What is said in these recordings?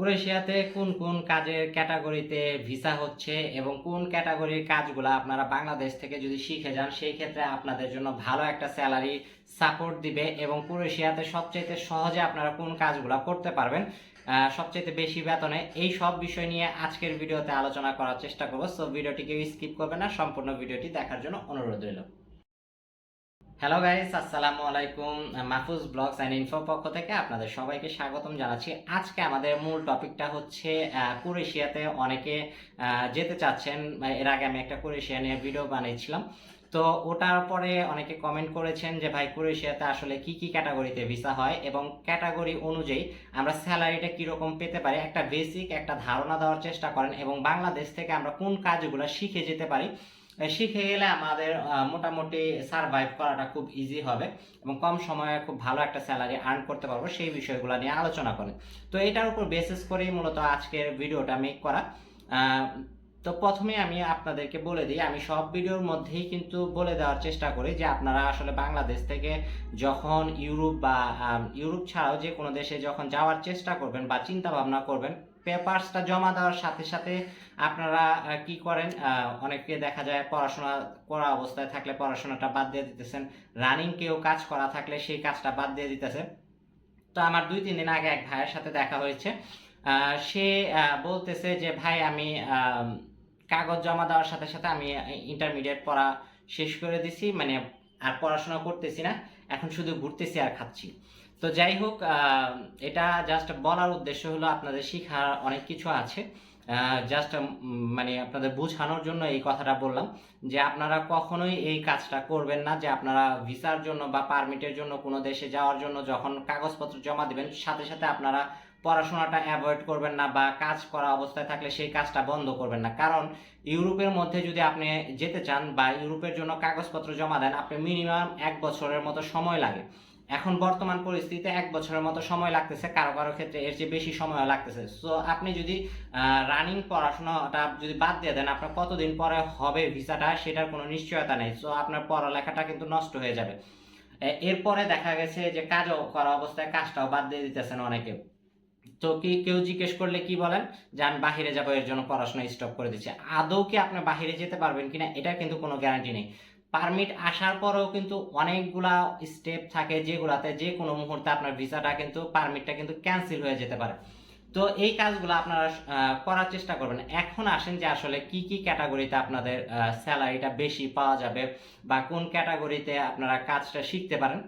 ক্রোয়েশিয়াতে কোন কোন কাজের ক্যাটাগরিতে ভিসা হচ্ছে এবং কোন ক্যাটাগরির কাজগুলো আপনারা বাংলাদেশ থেকে যদি শিখে যান, সেই ক্ষেত্রে আপনাদের জন্য ভালো একটা স্যালারি সাপোর্ট দিবে এবং ক্রোয়েশিয়াতে সবচেয়ে সহজে আপনারা কোন কাজগুলো করতে পারবেন সবচেয়ে বেশি বেতনে। এই সব বিষয় নিয়ে আজকের ভিডিওতে আলোচনা করার চেষ্টা করব সো ভিডিওটিকে স্কিপ করবেন না, সম্পূর্ণ ভিডিওটি দেখার জন্য অনুরোধ রইল। হ্যালো গাইস আসসালামু আলাইকুম মাহফুজ ব্লগস অ্যান্ড ইনফো পক্ষ থেকে আপনাদের সবাইকে স্বাগতম জানাচ্ছি। আজকে আমাদের মূল টপিকটা হচ্ছে আহ, ক্রোয়েশিয়াতে অনেকে যেতে চাচ্ছেন। এর আগে আমি একটা ক্রোয়েশিয়া নিয়ে ভিডিও বানিয়েছিলাম। তো ওটার পরে অনেকে কমেন্ট করেছেন যে ভাই ক্রোয়েশিয়াতে আসলে কি কি ক্যাটাগরিতে ভিসা হয়? এবং ক্যাটাগরি অনুযায়ী আমরা স্যালারিটা কীরকম পেতে পারি? একটা বেসিক একটা ধারণা দেওয়ার চেষ্টা করেন এবং বাংলাদেশ থেকে আমরা কোন কাজগুলো শিখে যেতে পারি? শিখে গেলে আমাদের মোটামুটি সারভাইভ করাটা খুব ইজি হবে এবং কম সময়ে খুব ভালো একটা স্যালারি আর্ন করতে পারব সেই বিষয়গুলো নিয়ে আলোচনা করেন তো এটার উপর বেসিস করেই মূলত আজকের ভিডিওটা মেক করা। তো প্রথমে আমি আপনাদেরকে বলে দিই, আমি সব ভিডিওর মধ্যেই কিন্তু বলে দেওয়ার চেষ্টা করি যে আপনারা আসলে বাংলাদেশ থেকে যখন ইউরোপ বা ইউরোপ ছাড়াও যে কোনো দেশে যখন যাওয়ার চেষ্টা করবেন বা চিন্তা ভাবনা করবেন পেপারসটা জমা দেওয়ার সাথে সাথে আপনারা কি করেন অনেকে দেখা যায় পড়াশোনা করা অবস্থায় থাকলে পড়াশোনাটা বাদ দিয়ে দিতেছেন। রানিং কেউ কাজ করা থাকলে সেই কাজটা বাদ দিয়ে দিতেছে তো আমার দুই তিন দিন আগে এক ভাইয়ের সাথে দেখা হয়েছে। সে বলতেছে যে ভাই আম, কাগজ জমা দেওয়ার সাথে সাথে আমি ইন্টারমিডিয়েট পড়া শেষ করে দিছি মানে আর পড়াশোনা করতেছি না। এখন শুধু ঘুরতেছি আর খাচ্ছি। তো যাই হোক এটা জাস্ট বলার উদ্দেশ্য হলো আপনাদের শিখার অনেক কিছু আছে। জাস্ট মানে আপনাদের বোঝানোর জন্য এই কথাটা বললাম যে আপনারা কখনোই এই কাজটা করবেন না, যে আপনারা ভিসার জন্য বা পারমিটের জন্য কোনো দেশে যাওয়ার জন্য যখন কাগজপত্র জমা দেবেন, সাথে সাথে আপনারা পড়াশোনাটা অ্যাভয়েড করবেন না বা কাজ করা অবস্থায় থাকলে সেই কাজটা বন্ধ করবেন না। কারণ ইউরোপের মধ্যে যদি আপনি যেতে চান বা ইউরোপের জন্য কাগজপত্র জমা দেন, আপনি মিনিমাম এক বছরের মতো সময় লাগে। এখন বর্তমান পরিস্থিতিতে এক বছরের মতো সময় লাগতেছে, কারও কারও ক্ষেত্রে এর চেয়ে বেশি সময় লাগতেছে। সো আপনি যদি রানিং পড়াশোনাটা যদি বাদ দিয়ে দেন, আপনার কতদিন পরে হবে ভিসাটা সেটার কোনো নিশ্চয়তা নেই। সো আপনার পড়ালেখাটা কিন্তু নষ্ট হয়ে যাবে। এরপরে দেখা গেছে যে কাজও করা অবস্থায় কাজটাও বাদ দিয়ে দিতেছেন অনেকে। তো কি কেউ জিজ্ঞেস করলে কি বলেন? যে আমি বাহিরে যাব, এর জন্য পড়াশোনা স্টপ করে দিচ্ছি। আদৌ কি আপনি বাহিরে যেতে পারবেন কিনা এটা কিন্তু কোনো গ্যারান্টি নেই। পারমিট আসার পরেও কিন্তু অনেকগুলা স্টেপ থাকে যেগুলাতে যে কোনো মুহূর্তে আপনার ভিসাটা কিন্তু পারমিটটা কিন্তু ক্যান্সেল হয়ে যেতে পারে। তো এই কাজগুলো আপনারা করার চেষ্টা করবেন। এখন আসেন যে আসলে কি কি ক্যাটাগরিতে আপনাদের স্যালারিটা বেশি পাওয়া যাবে বা কোন ক্যাটাগরিতে আপনারা কাজটা শিখতে পারেন।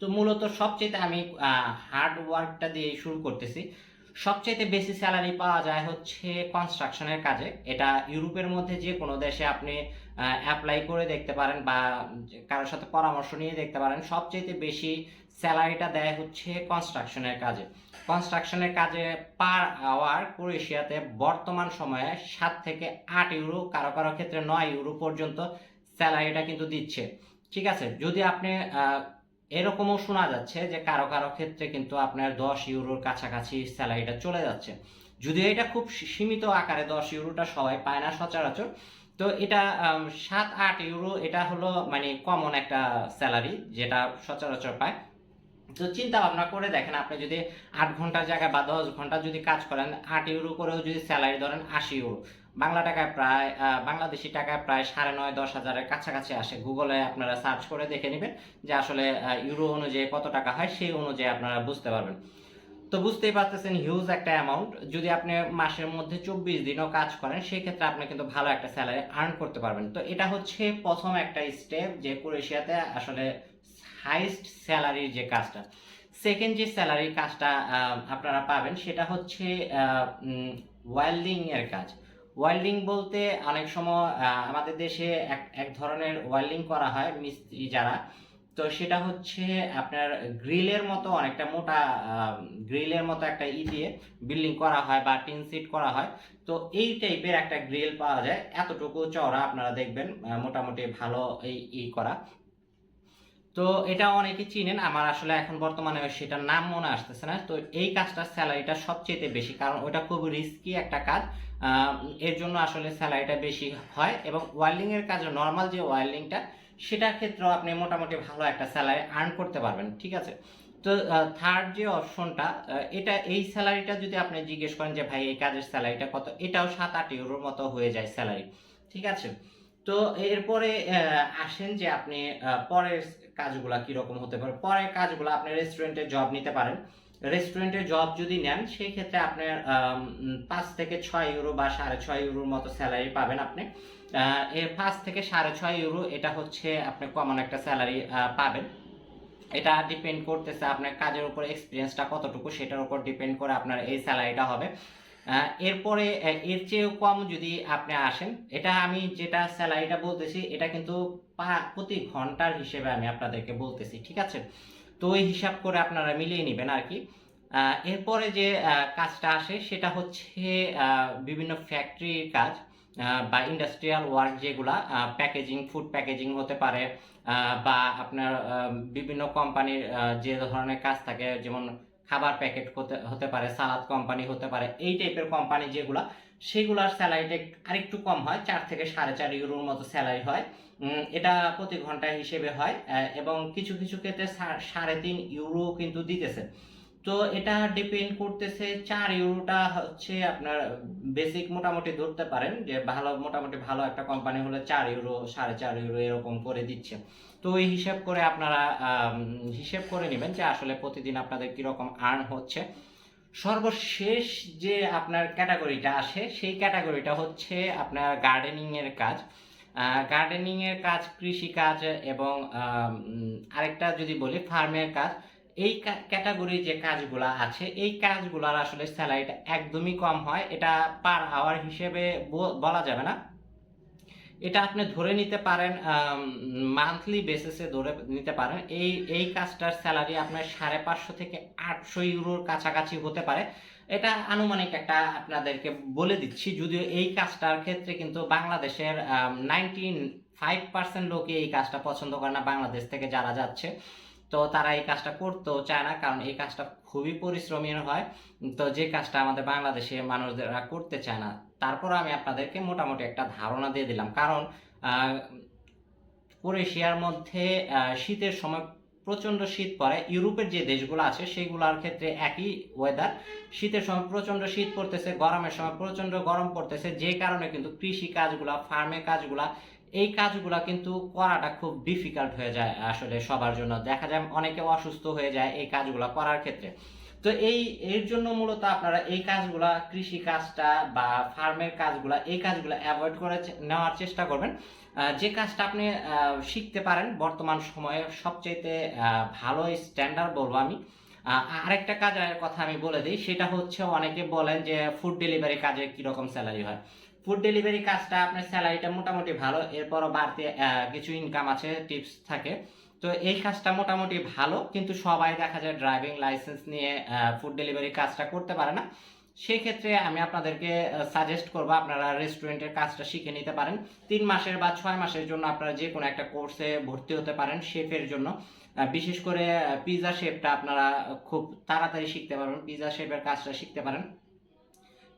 তো মূলত সবচেয়ে আমি হার্ড ওয়ার্কটা দিয়ে শুরু করতেছি। সবচেয়ে বেশি স্যালারি পাওয়া যায় হচ্ছে কনস্ট্রাকশনের কাজে। এটা ইউরোপের মধ্যে যে কোনো দেশে আপনি অ্যাপ্লাই করে দেখতে পারেন বা কারোর সাথে পরামর্শ নিয়ে দেখতে পারেন সবচেয়ে বেশি স্যালারিটা দেয় হচ্ছে কনস্ট্রাকশনের কাজে। কনস্ট্রাকশনের কাজে পার আওয়ার ক্রোয়েশিয়াতে বর্তমান সময়ে সাত থেকে আট ইউরো, কারও কারও ক্ষেত্রে নয় ইউরো পর্যন্ত স্যালারিটা কিন্তু দিচ্ছে। ঠিক আছে? যদি আপনি এরকমও শোনা যাচ্ছে যে কারও কারও ক্ষেত্রে কিন্তু আপনার দশ ইউরোর কাছাকাছি স্যালারিটা চলে যাচ্ছে। যদিও এটা খুব সীমিত আকারে দশ ইউরোটা সবাই পায় না সচরাচর। তো এটা সাত, আট ইউরো এটা হলো মানে কমন একটা স্যালারি যেটা সচরাচর পায়। তো চিন্তা ভাবনা করে দেখেন, আপনি যদি আট ঘণ্টার জায়গায় বা দশ ঘণ্টা যদি কাজ করেন, আট ইউরো করেও যদি স্যালারি ধরেন আশি ইউরো। বাংলা টাকায় প্রায় বাংলাদেশি টাকায় প্রায় সাড়ে নয়, দশ হাজারের কাছাকাছি আসে। গুগলে আপনারা সার্চ করে দেখে নেবেন যে আসলে ইউরো অনুযায়ী কত টাকা হয়, সেই অনুযায়ী আপনারা বুঝতে পারবেন। তো বুঝতেই পারতেছেন হিউজ একটা অ্যামাউন্ট যদি আপনি মাসের মধ্যে চব্বিশ দিনও কাজ করেন সেই ক্ষেত্রে আপনি কিন্তু ভালো একটা স্যালারি আর্ন করতে পারবেন। তো এটা হচ্ছে প্রথম একটা স্টেপ যে ক্রোয়েশিয়াতে আসলে হাইস্ট স্যালারির যে কাজটা। সেকেন্ড যে স্যালারির কাজটা আপনারা পাবেন, সেটা হচ্ছে ওয়েল্ডিং এর কাজ। ওয়েল্ডিং বলতে অনেক সময় আমাদের দেশে এক এক ধরনের ওয়েল্ডিং করা হয় মিস্ত্রি যারা। তো সেটা হচ্ছে আপনার গ্রিলের মতো অনেকটা মোটা গ্রিলের মতো একটা ই দিয়ে বিল্ডিং করা হয় বা টিন সিট করা হয়। তো এই টাইপের একটা গ্রিল পাওয়া যায়। এতটুকু চওড়া আপনারা দেখবেন মোটামুটি ভালো এই ই করা। তো এটা অনেকে চিনেন, আমার আসলে এখন বর্তমানে সেটার নাম মনে আসতেছে না। তো এই কাজটার স্যালারিটা সবচেয়ে বেশি, কারণ ওটা খুব রিস্কি একটা কাজ। এর জন্য আসলে স্যালারিটা বেশি হয় এবং ওয়েল্ডিং এর কাজ নর্মাল যে ওয়েল্ডিংটা সেটার ক্ষেত্রেও আপনি মোটামুটি ভালো একটা স্যালারি আর্ন করতে পারবেন, ঠিক আছে? তো থার্ড যে অপশনটা এটা এই স্যালারিটা যদি আপনি জিজ্ঞেস করেন যে, ভাই, এই কাজের স্যালারিটা কত? এটাও সাত আট ইউরোর মতো হয়ে যায় স্যালারি, ঠিক আছে? তো এরপরে আসেন যে আপনি পরের কাজগুলা কীরকম হতে পারে? পরের কাজগুলো আপনি রেস্টুরেন্টে জব নিতে পারেন। রেস্টুরেন্টে জব যদি নেন সেই ক্ষেত্রে আপনার পাঁচ থেকে ছয় ইউরো বা সাড়ে ছয় ইউরোর মতো স্যালারি পাবেন আপনি। এর পাঁচ থেকে সাড়ে ছয় ইউরো এটা হচ্ছে আপনি কমন একটা স্যালারি পাবেন। এটা ডিপেন্ড করতেছে আপনার কাজের উপর এক্সপিরিয়েন্সটা কতটুকু, সেটার উপর ডিপেন্ড করে আপনার এই স্যালারিটা হবে। এরপরে এর চেয়েও কম যদি আপনি আসেন, এটা আমি যেটা স্যালারিটা বলতেছি, এটা কিন্তু প্রতি ঘণ্টার হিসেবে আমি আপনাদেরকে বলতেছি, ঠিক আছে? তো ওই হিসাব করে আপনারা মিলিয়ে নেবেন আর কি। এরপরে যে কাজটা আসে, সেটা হচ্ছে বিভিন্ন ফ্যাক্টরির কাজ বা ইন্ডাস্ট্রিয়াল ওয়ার্ক যেগুলা প্যাকেজিং ফুড প্যাকেজিং হতে পারে বা আপনার বিভিন্ন কোম্পানির যে ধরনের কাজ থাকে, যেমন খাবার প্যাকেট হতে হতে পারে সালাদ কোম্পানি হতে পারে, এই টাইপের কোম্পানি যেগুলো, সেগুলোর স্যালারিটা আরেকটু কম হয়, চার থেকে সাড়ে চার ইউরোর মতো স্যালারি হয়। এটা প্রতি ঘণ্টা হিসেবে হয় এবং কিছু কিছু ক্ষেত্রে সাড়ে তিন ইউরো কিন্তু দিতেছে। তো এটা ডিপেন্ড করতেছে চার ইউরোটা হচ্ছে আপনার বেসিক মোটামুটি ধরতে পারেন, যে ভালো, মোটামুটি ভালো একটা কোম্পানি হলে চার ইউরো, সাড়ে চার ইউরো এরকম করে দিচ্ছে। তো ওই হিসাব করে আপনারা হিসেব করে নেবেন যে আসলে প্রতিদিন আপনাদের কীরকম আর্ন হচ্ছে। সর্বশেষ যে আপনার ক্যাটাগরিটা আসে, সেই ক্যাটাগরিটা হচ্ছে আপনার গার্ডেনিং এর কাজ। গার্ডেনিং এর কাজ কৃষি কাজ এবং আরেকটা যদি বলি ফার্মের কাজ এই ক্যাটাগরি যে কাজগুলো আছে, এই কাজগুলোর আসলে স্যালারিটা একদমই কম হয়। এটা পার আওয়ার হিসেবে বলা যাবে না। এটা আপনি ধরে নিতে পারেন মান্থলি বেসিসে ধরে নিতে পারেন। এই এই কাজটার স্যালারি আপনার সাড়ে পাঁচশো থেকে আটশো ইউরোর কাছাকাছি হতে পারে। এটা আনুমানিক একটা আপনাদেরকে বলে দিচ্ছি, যদিও এই কাজটার ক্ষেত্রে কিন্তু বাংলাদেশের নাইনটি ফাইভ পার্সেন্ট লোকই এই কাজটা পছন্দ করে না, বাংলাদেশ থেকে যারা যাচ্ছে। তো তারা এই কাজটা করতেও চায় না, কারণ এই কাজটা খুবই পরিশ্রমী হয়। তো যে কাজটা আমাদের বাংলাদেশে মানুষরা করতে চায় না, তারপর আমি আপনাদেরকে মোটামুটি একটা ধারণা দিয়ে দিলাম। কারণ ক্রোয়েশিয়ার মধ্যে শীতের সময় প্রচণ্ড শীত পড়ে। ইউরোপের যে দেশগুলো আছে, সেগুলোর ক্ষেত্রে একই ওয়েদার শীতের সময় প্রচণ্ড শীত পড়তেছে, গরমের সময় প্রচণ্ড গরম পড়তেছে। যে কারণে কিন্তু কৃষি কাজগুলা ফার্মের কাজগুলা এই কাজগুলা কিন্তু করাটা খুব ডিফিকাল্ট হয়ে যায় আসলে সবার জন্য। দেখা যায় অনেকে অসুস্থ হয়ে যায় এই কাজগুলা করার ক্ষেত্রে। তো এই, এর জন্য মূলত আপনারা এই কাজগুলা, কৃষি কাজটা বা ফার্মের কাজগুলা, এই কাজগুলো অ্যাভয়েড করে নেওয়ার চেষ্টা করবেন। যে কাজটা আপনি শিখতে পারেন বর্তমান সময়ে সবচেয়ে ভালো স্ট্যান্ডার্ড বলব আমি। আরেকটা কাজের কথা আমি বলে দিই, সেটা হচ্ছে অনেকে বলেন যে ফুড ডেলিভারি কাজে কীরকম স্যালারি হয়। ফুড ডেলিভারি কাজটা, আপনার স্যালারিটা মোটামুটি ভালো, এরপরও বাড়তি কিছু ইনকাম আছে টিপস থাকে। তো এই কাজটা মোটামুটি ভালো, কিন্তু সবাই দেখা যায় ড্রাইভিং লাইসেন্স নিয়ে ফুড ডেলিভারি কাজটা করতে পারে না। সেই ক্ষেত্রে আমি আপনাদেরকে সাজেস্ট করব, আপনারা রেস্টুরেন্টের কাজটা শিখে নিতে পারেন। তিন মাসের বা ছয় মাসের জন্য আপনারা যে কোনো একটা কোর্সে ভর্তি হতে পারেন শেফের জন্য। বিশেষ করে পিজা শেফটা আপনারা খুব তাড়াতাড়ি শিখতে পারবেন পিজা শেফের কাজটা শিখতে পারেন।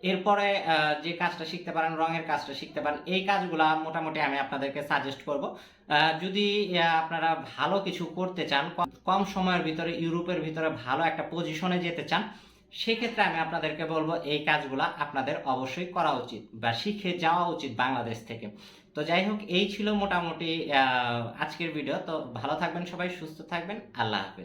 এরপরে যে কাজটা শিখতে পারেন, রঙের কাজটা শিখতে পারেন, এই কাজগুলা মোটামুটি আমি আপনাদেরকে সাজেস্ট করব। যদি আপনারা ভালো কিছু করতে চান কম- সময়ের ভিতরে, ইউরোপের ভিতরে ভালো একটা পজিশনে যেতে চান, সেক্ষেত্রে আমি আপনাদেরকে বলব, এই কাজগুলা আপনাদের অবশ্যই করা উচিত বা শিখে যাওয়া উচিত বাংলাদেশ থেকে। তো যাই হোক, এই ছিল মোটামুটি আজকের ভিডিও তো ভালো থাকবেন সবাই, সুস্থ থাকবেন। আল্লাহ হাফেজ।